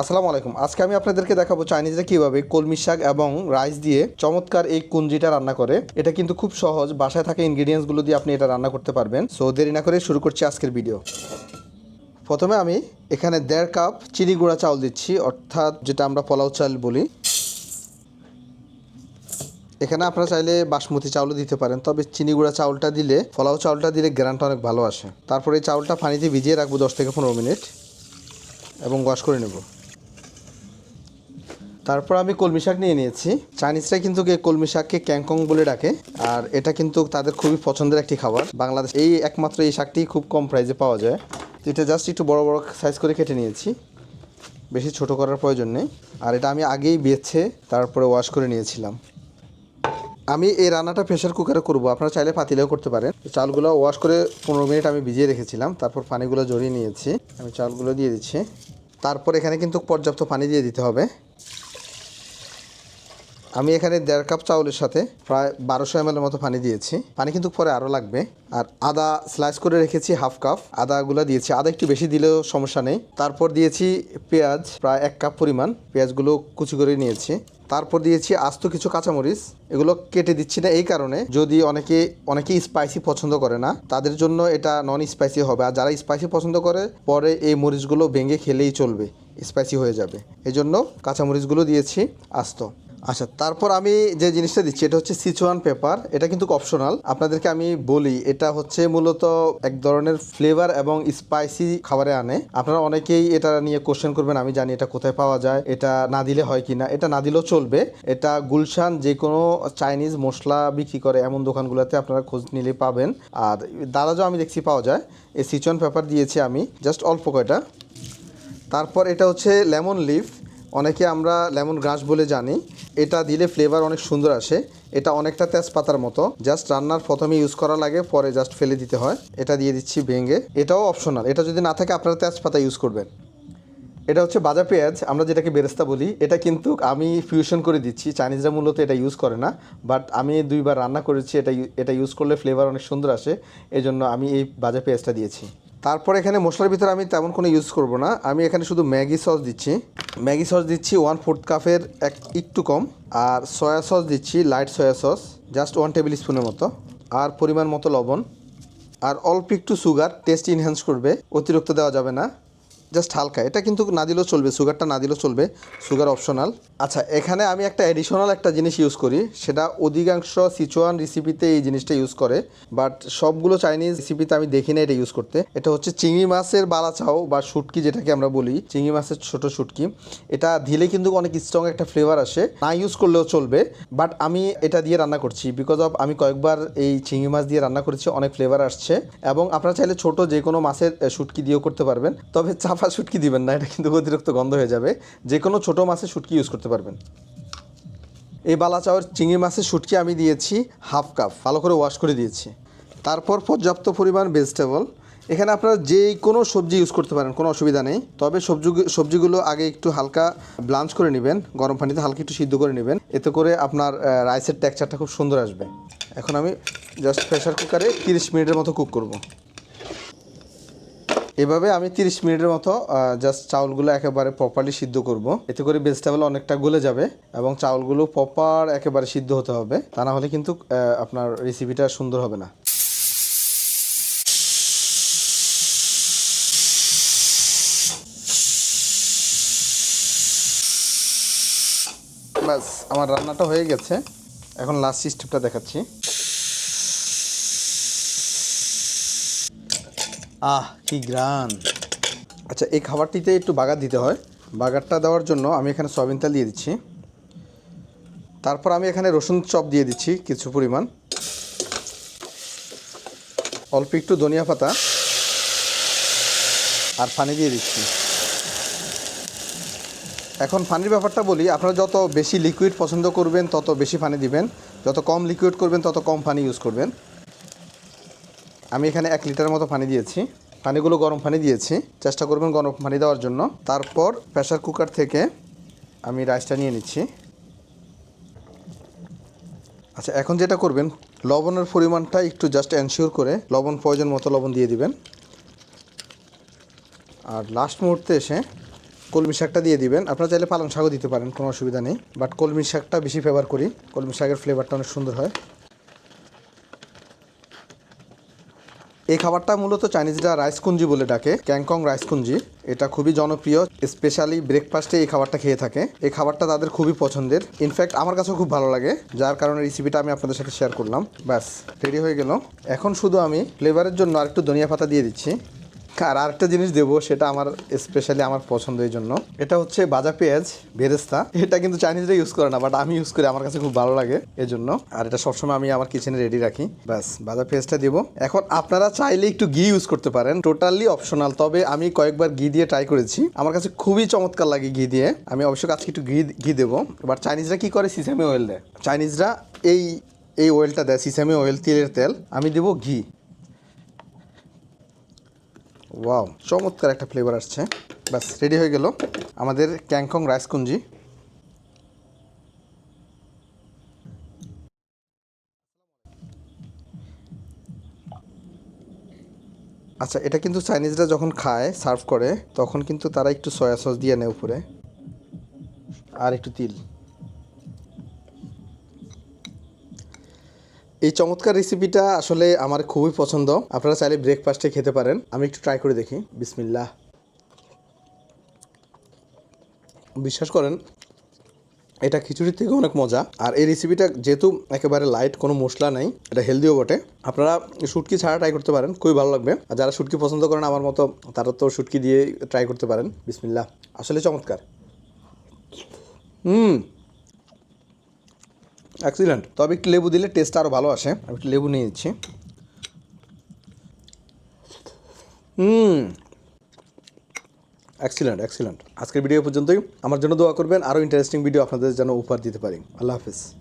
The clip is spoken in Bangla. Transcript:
আসসালামু আলাইকুম। আজকে আমি আপনাদেরকে দেখাবো চাইনিজরা কীভাবে কলমি শাক এবং রাইস দিয়ে চমৎকার এই কুঞ্জিটা রান্না করে। এটা কিন্তু খুব সহজ, বাসায় থাকা ইনগ্রিডিয়েন্টসগুলো দিয়ে আপনি এটা রান্না করতে পারবেন। সো দেরি না করে শুরু করছি আজকের ভিডিও। প্রথমে আমি এখানে দেড় কাপ চিনি গুঁড়া চাউল দিচ্ছি, অর্থাৎ যেটা আমরা পোলাও চাল বলি। এখানে আপনারা চাইলে বাসমতি চাউলও দিতে পারেন, তবে চিনি গুঁড়া চাউলটা দিলে, পোলাও চাউলটা দিলে গ্রানটা অনেক ভালো আসে। তারপরে এই চাউলটা পানিতে ভিজিয়ে রাখব দশ থেকে পনেরো মিনিট এবং ওয়াশ করে নেব। তারপর আমি কলমি শাক নিয়ে নিয়েছি। চাইনিজরা কিন্তু কলমি শাককে ক্যাংকং বলে ডাকে। আর এটা কিন্তু তাদের খুবই পছন্দের একটি খাবার। বাংলাদেশ এই একমাত্র এই শাকটি খুব কম প্রাইসে পাওয়া যায়। এটা জাস্ট একটু বড় বড় সাইজ করে কেটে নিয়েছি। বেশি ছোট করার প্রয়োজন নেই। আর এটা আমি আগেই বেছে তারপরে ওয়াশ করে নিয়েছিলাম। আমি এই রান্নাটা প্রেশার কুকারে করব। আপনারা চাইলে পাতিলেও করতে পারেন। চালগুলো ওয়াশ করে পনেরো মিনিট আমি ভিজিয়ে রেখেছিলাম। তারপর পানিগুলো জড়িয়ে নিয়েছি। আমি চালগুলো দিয়ে দিচ্ছি। তারপর এখানে কিন্তু পর্যাপ্ত পানি দিয়ে দিতে হবে। আমি এখানে দেড় কাপ চাউলের সাথে প্রায় বারোশো এম মতো পানি দিয়েছি। পানি কিন্তু পরে আরও লাগবে। আর আদা স্লাইস করে রেখেছি হাফ কাপ আদাগুলো দিয়েছি। আদা একটু বেশি দিলেও সমস্যা নেই। তারপর দিয়েছি পেঁয়াজ, প্রায় এক কাপ পরিমাণ। পেঁয়াজগুলো কুচি করে নিয়েছি। তারপর দিয়েছি আস্ত কিছু কাঁচামরিচ। এগুলো কেটে দিচ্ছি না এই কারণে। যদি অনেকে অনেকেই স্পাইসি পছন্দ করে না, তাদের জন্য এটা নন স্পাইসি হবে। আর যারা স্পাইসি পছন্দ করে, পরে এই মরিচগুলো ভেঙে খেলেই চলবে। স্পাইসি হয়ে যাবে। এই জন্য কাঁচামরিচগুলো দিয়েছি আস্ত। আচ্ছা তারপর আমি যে জিনিসটা দিচ্ছি, এটা হচ্ছে সিচুয়ান পেপার এটা কিন্তু অপশনাল আপনাদেরকে আমি বলি, এটা হচ্ছে মূলত এক ধরনের ফ্লেভার এবং স্পাইসি খাবারে আনে। আপনারা অনেকেই এটা নিয়ে কোশ্চেন করবেন, আমি জানি এটা কোথায় পাওয়া যায়, এটা না দিলে হয় কি না এটা না দিলেও চলবে। এটা গুলশান যে কোনো চাইনিজ মশলা বিক্রি করে, এমন দোকানগুলোতে আপনারা খোঁজ নিলে পাবেন। আর দাদাজও আমি দেখছি পাওয়া যায়। এই সিচুয়ান পেপার দিয়েছি আমি জাস্ট অল্প কয়টা। তারপর এটা হচ্ছে লেমন লিফ অনেকে আমরা লেমন গ্রাস বলে জানি। এটা দিলে ফ্লেভার অনেক সুন্দর আসে। এটা অনেকটা তেজপাতার মতো। জাস্ট রান্নার প্রথমে ইউজ করা লাগে, পরে জাস্ট ফেলে দিতে হয়। এটা দিয়ে দিচ্ছি ভেঙে। এটাও অপশনাল এটা যদি না থাকে, আপনারা তেজপাতা ইউজ করবেন। এটা হচ্ছে বাজা পেঁয়াজ। আমরা যেটাকে বেরেস্তা বলি, এটা কিন্তু আমি ফিউশন করে দিচ্ছি। চাইনিজরা মূলত এটা ইউজ করে না। বাট আমি দুইবার রান্না করেছি, এটা এটা ইউজ করলে ফ্লেভার অনেক সুন্দর আসে। এই জন্য আমি এই বাজা পেঁয়াজটা দিয়েছি। তারপর এখানে মশলার ভিতরে আমি তেমন কোনো ইউজ করব না। আমি এখানে শুধু ম্যাগি সস দিচ্ছি। ম্যাগি সস দিচ্ছি ওয়ান ফোর্থ কাপের এক একটু কম। আর সয়া সস দিচ্ছি light soya sauce just one table স্পুনের মতো। আর পরিমাণ মতো লবণ। আর অল্প একটু সুগার টেস্ট ইনহ্যান্স করবে। অতিরিক্ত দেওয়া যাবে না। জাস্ট হালকা। এটা কিন্তু না দিলেও চলবে, সুগারটা না দিলেও চলবে, সুগার অপশনাল। আচ্ছা এখানে আমি একটা অ্যাডিশনাল একটা জিনিস ইউজ করি, সেটা অধিকাংশ সিচুয়ান রেসিপিতে এই জিনিসটা ইউজ করে বাট সবগুলো চাইনিজ রেসিপিতে আমি দেখি না এটা ইউজ করতে। এটা হচ্ছে চিংড়ি মাছের বালাচাও বা শুটকি যেটাকে আমরা বলি, চিংড়ি মাছের ছোট শুটকি। এটা দিলে কিন্তু অনেক স্ট্রং একটা ফ্লেভার আসে, না ইউজ করলেও চলবে বাট আমি এটা দিয়ে রান্না করছি বিকজ অফ আমি কয়েকবার এই চিংড়ি মাছ দিয়ে রান্না করেছি, অনেক ফ্লেভার আসছে। এবং আপনারা চাইলে ছোট যে কোনো মাছের শুটকি দিয়েও করতে পারবেন। তবে চাপা শুটকি দিবেন না, এটা কিন্তু অতিরিক্ত গন্ধ হয়ে যাবে। যে কোনো ছোটো মাছের শুটকি ইউজ করতে পারবেন। এই বালা চাওয়ার চিংড়ি মাছের শুটকি আমি দিয়েছি হাফ কাপ, ভালো করে ওয়াশ করে দিয়েছি। তারপর পর্যাপ্ত পরিমাণ ভেজিটেবল এখানে আপনারা যে কোনো সবজি ইউজ করতে পারেন, কোনো অসুবিধা নেই। তবে সবজি, সবজিগুলো আগে একটু হালকা ব্লাঞ্চ করে নেবেন, গরম পানিতে হালকা একটু সিদ্ধ করে নেবেন। এতে করে আপনার রাইসের টেক্সচারটা খুব সুন্দর আসবে। এখন আমি জাস্ট প্রেশার কুকারে তিরিশ মিনিটের মতো কুক করব। এভাবে আমি তিরিশ মিনিটের মতো জাস্ট চাউলগুলো একেবারে প্রপারলি সিদ্ধ করব। এতে করে ভেজিটেবল অনেকটা গলে যাবে এবং চাউলগুলো প্রপার একেবারে সিদ্ধ হতে হবে। তা না হলে কিন্তু আপনার রেসিপিটা সুন্দর হবে না। ব্যাস, আমার রান্নাটা হয়ে গেছে। এখন লাস্ট স্টেপটা দেখাচ্ছি। আহ, কি গ্রান। আচ্ছা এই খাবারটিতে একটু বাগার দিতে হয়। বাগারটা দেওয়ার জন্য আমি এখানে সয়াবিন তেল দিয়ে দিচ্ছি। তারপর আমি এখানে রসুন চপ দিয়ে দিচ্ছি কিছু পরিমাণ। অল্প একটু ধনিয়া পাতা আর পানি দিয়ে দিচ্ছি। এখন পানির ব্যাপারটা বলি, আপনারা যত বেশি লিকুইড পছন্দ করবেন, তত বেশি পানি দিবেন। যত কম লিকুইড করবেন, তত কম পানি ইউজ করবেন। আমি এখানে এক লিটার মতো পানি দিয়েছি। পানিগুলো গরম পানি দিয়েছি। চেষ্টা করবেন গরম পানি দেওয়ার জন্য। তারপর প্রেশার কুকার থেকে আমি রাইসটা নিয়ে নিচ্ছি। আচ্ছা এখন যেটা করবেন, লবণের পরিমাণটা একটু জাস্ট এনশিওর করে লবণ প্রয়োজন মতো লবণ দিয়ে দিবেন। আর লাস্ট মুহূর্তে এসে কলমি শাকটা দিয়ে দিবেন। আপনারা চাইলে পালং শাকও দিতে পারেন, কোনো অসুবিধা নেই। বাট কলমি শাকটা বেশি ফেভার করি। কলমি শাকের ফ্লেভারটা অনেক সুন্দর হয়। এই খাবারটা মূলত চাইনিজরা রাইস কুঞ্জি বলে ডাকে, ক্যাংকং রাইস কুঞ্জি। এটা খুবই জনপ্রিয় স্পেশালি ব্রেকফাস্টে এই খাবারটা খেয়ে থাকে। এই খাবারটা তাদের খুবই পছন্দের। ইনফ্যাক্ট আমার কাছেও খুব ভালো লাগে। যার কারণে রেসিপিটা আমি আপনাদের সাথে শেয়ার করলাম। ব্যাস রেডি হয়ে গেল। এখন শুধু আমি ফ্লেভারের জন্য আরেকটু ধনিয়া পাতা দিয়ে দিচ্ছি। আর আরেকটা জিনিস দেবো সেটা আমার স্পেশালি আমার পছন্দ এই জন্য। এটা হচ্ছে বাজা পেঁয়াজ, বেরেস্তা। এটা কিন্তু চাইনিজরা ইউজ করে না বাট আমি ইউজ করি, আমার কাছে খুব ভালো লাগে এই জন্য আর এটা সবসময় আমি আমার কিচেনে রেডি রাখি। ব্যাস, বাজা পেঁয়াজটা দিব। এখন আপনারা চাইলে একটু ঘি ইউজ করতে পারেন। টোটালি অপশনাল তবে আমি কয়েকবার ঘি দিয়ে ট্রাই করেছি। আমার কাছে খুবই চমৎকার লাগে ঘি দিয়ে। আমি অবশ্যই আজকে একটু ঘি ঘি দেবো। বাট চাইনিজরা কি করে? সিসামি অয়েল দেয়। চাইনিজরা এই এই অয়েলটা দেয় সিসামি অয়েল তিলের তেল। আমি দেবো ঘি। ওয়াও চমৎকার একটা ফ্লেভার আসছে। ব্যাস রেডি হয়ে গেল আমাদের ক্যাংকং রাইস কুঞ্জি। আচ্ছা এটা কিন্তু চাইনিজরা যখন খায় সার্ভ করে, তখন কিন্তু তারা একটু সয়া সস দিয়ে নেয় উপরে। আর একটু তিল। এই চমৎকার রেসিপিটা আসলে আমার খুবই পছন্দ। আপনারা চাইলে ব্রেকফাস্টে খেতে পারেন। আমি একটু ট্রাই করে দেখি। বিসমিল্লাহ। বিশ্বাস করেন, এটা খিচুড়ির থেকে অনেক মজা। আর এই রেসিপিটা যেহেতু একেবারে লাইট কোনো মশলা নেই, এটা হেলদিও বটে। আপনারা শুটকি ছাড়া ট্রাই করতে পারেন, খুবই ভালো লাগবে। আর যারা শুটকি পছন্দ করেন আমার মতো, তারা তো শুটকি দিয়ে ট্রাই করতে পারেন। বিসমিল্লাহ। আসলে চমৎকার। হুম। এক্সিলেন্ট তবে একটু লেবু দিলে টেস্ট আরও ভালো আসে। আমি একটু লেবু নিয়ে নিচ্ছি। হুম। এক্সিলেন্ট এক্সিলেন্ট আজকের ভিডিও পর্যন্তই। আমার জন্য দোয়া করবেন। আরও ইন্টারেস্টিং ভিডিও আপনাদের যেন উপহার দিতে পারি। আল্লাহ হাফিজ।